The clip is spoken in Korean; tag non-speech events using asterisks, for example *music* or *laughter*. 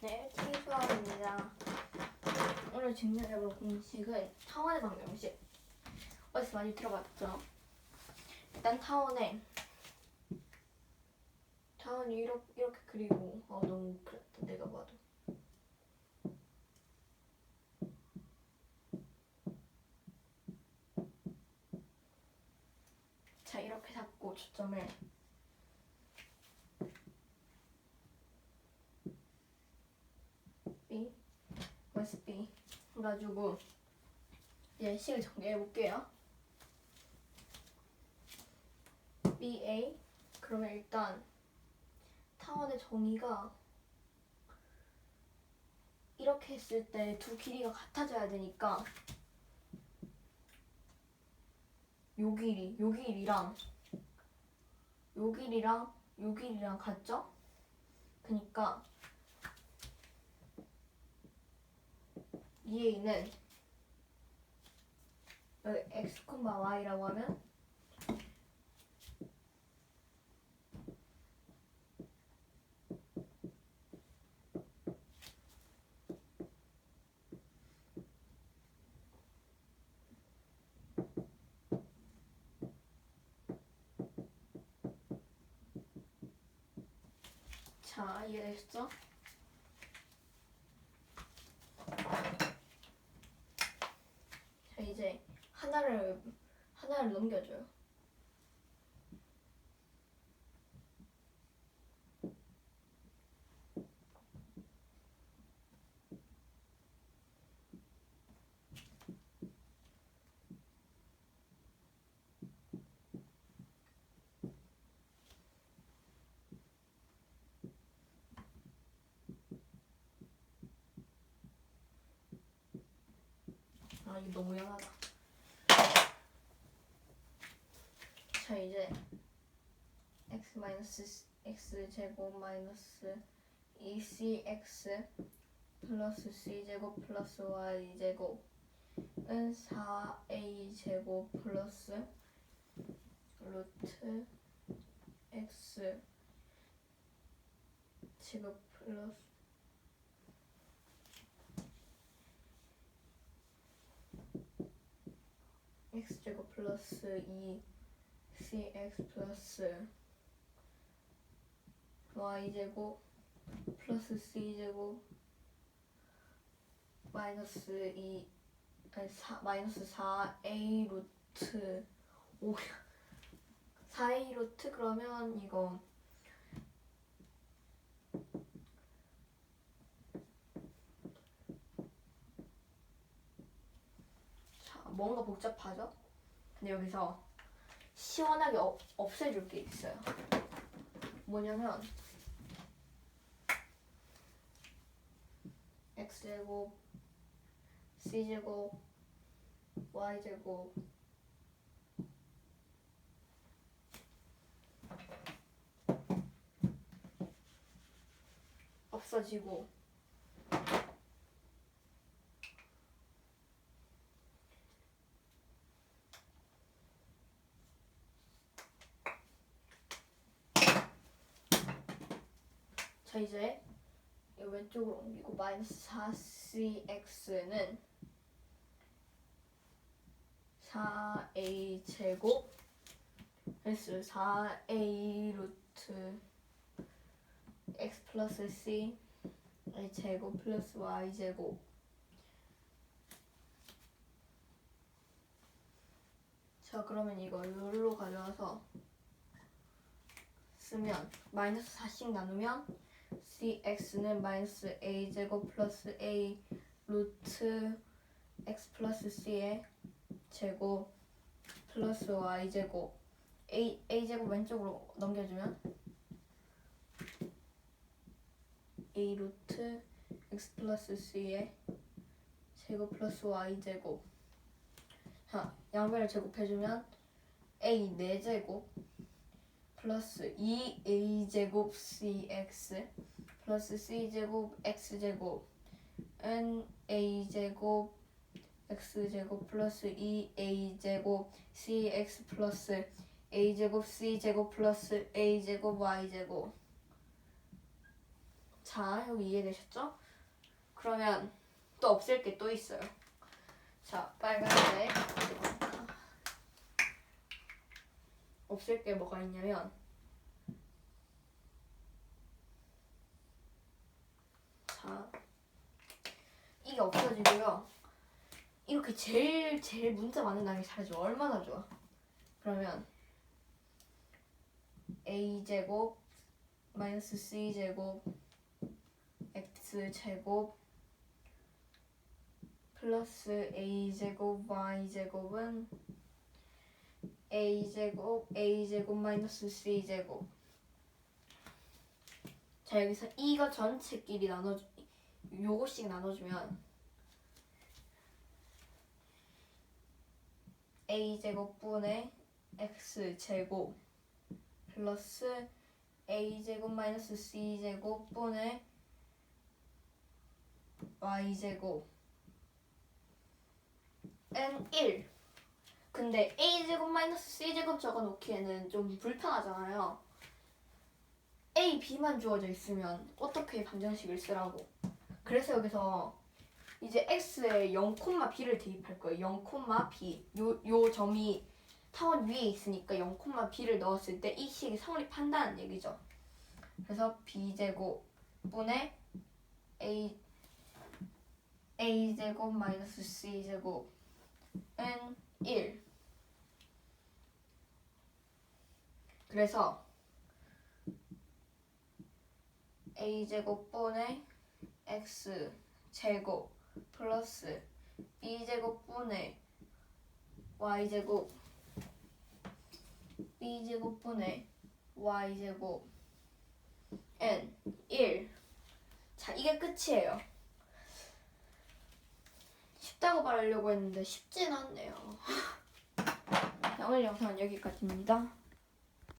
네, 최수아입니다. 오늘 증명해볼 공식은 타원의 방정식. 어디서 많이 들어봤죠? 일단 타원에 타원이 이렇게, 이렇게 그리고 어 너무 그랬다 내가 봐도 자 이렇게 잡고 초점을 B 마이너스 B 해가지고 이제 식을 정리해 볼게요. BA 그러면 일단 타원의 정의가 이렇게 했을 때 두 길이가 같아져야 되니까 요 길이, 요 길이랑 요 길이랑 요 길이랑 같죠? 그니까 EA는 여기 x, y라고 하면 자, 이해되셨죠? 자, 이제 하나를 하나를 넘겨줘요. 아, 너무 양하다. 자, 이제 x 마이너스 x 제곱 마이너스 2cx 플러스 c 제곱 플러스 y 제곱은 4a 제곱 플러스 루트 x 제곱 플러스 x 제곱 플러스 2 cx 플러스 y 제곱 플러스 c 제곱 마이너스 2 아니 4 마이너스 4a 루트 5 4a *laughs* 루트 그러면 이거 자 뭔가 복잡하죠? 근데 여기서 시원하게 어, 없애줄 게 있어요. 뭐냐면 x 제곱, c 제곱, y 제곱 없어지고 자 이제 이 왼쪽으로 옮기고 마이너스 4cx는 4a 제곱 S 4a 루트 x 플러스 c a 제곱 플러스 y 제곱. 자 그러면 이거 여기로 가져와서 쓰면 마이너스 4씩 나누면 cx는 마이너스 a 제곱 플러스 a 루트 x 플러스 c의 제곱 플러스 y 제곱. A a 제곱 왼쪽으로 넘겨주면 a 루트 x 플러스 c의 제곱 플러스 y 제곱. 자 양변을 제곱해주면 a 4제곱 플러스 2a 제곱 cx 플러스 c 제곱 x 제곱 n a 제곱 x 제곱 플러스 2a 제곱 cx 플러스 a 제곱 c 제곱 플러스 a 제곱 y 제곱 자, 여기 이해되셨죠? 그러면 또 없앨 게 또 있어요. 자, 빨간색. 없앨 게 뭐가 있냐면 자, 이게 없어지고요. 이렇게 제일 제일 문자 많은 단계 잘해줘. 얼마나 좋아. 그러면 a 제곱 마이너스 c 제곱 x 제곱 플러스 a 제곱 y 제곱은 a 제곱 a 제곱 마이너스 c 제곱. 자 여기서 이거 전체끼리 나눠 요거씩 나눠주면 a 제곱분의 x 제곱 플러스 a 제곱 마이너스 c 제곱분의 y 제곱. N 1 근데 a 제곱 마이너스 c 제곱 적어놓기에는 좀 불편하잖아요. a, b만 주어져 있으면 어떻게 방정식을 쓰라고. 그래서 여기서 이제 x에 0, b를 대입할 거예요. 0, b. 요, 요 점이 타원 위에 있으니까 0, b를 넣었을 때 이 식이 성립한다는 얘기죠. 그래서 b제곱 분의 a a 제곱 마이너스 c 제곱 n 1 그래서 a 제곱 분의 x 제곱 플러스 b 제곱 분의 y 제곱 b 제곱 분의 y 제곱 n 1 자, 이게 끝이에요. 쉽다고 말하려고 했는데 쉽진 않네요. *laughs* 자, 오늘 영상은 여기까지입니다.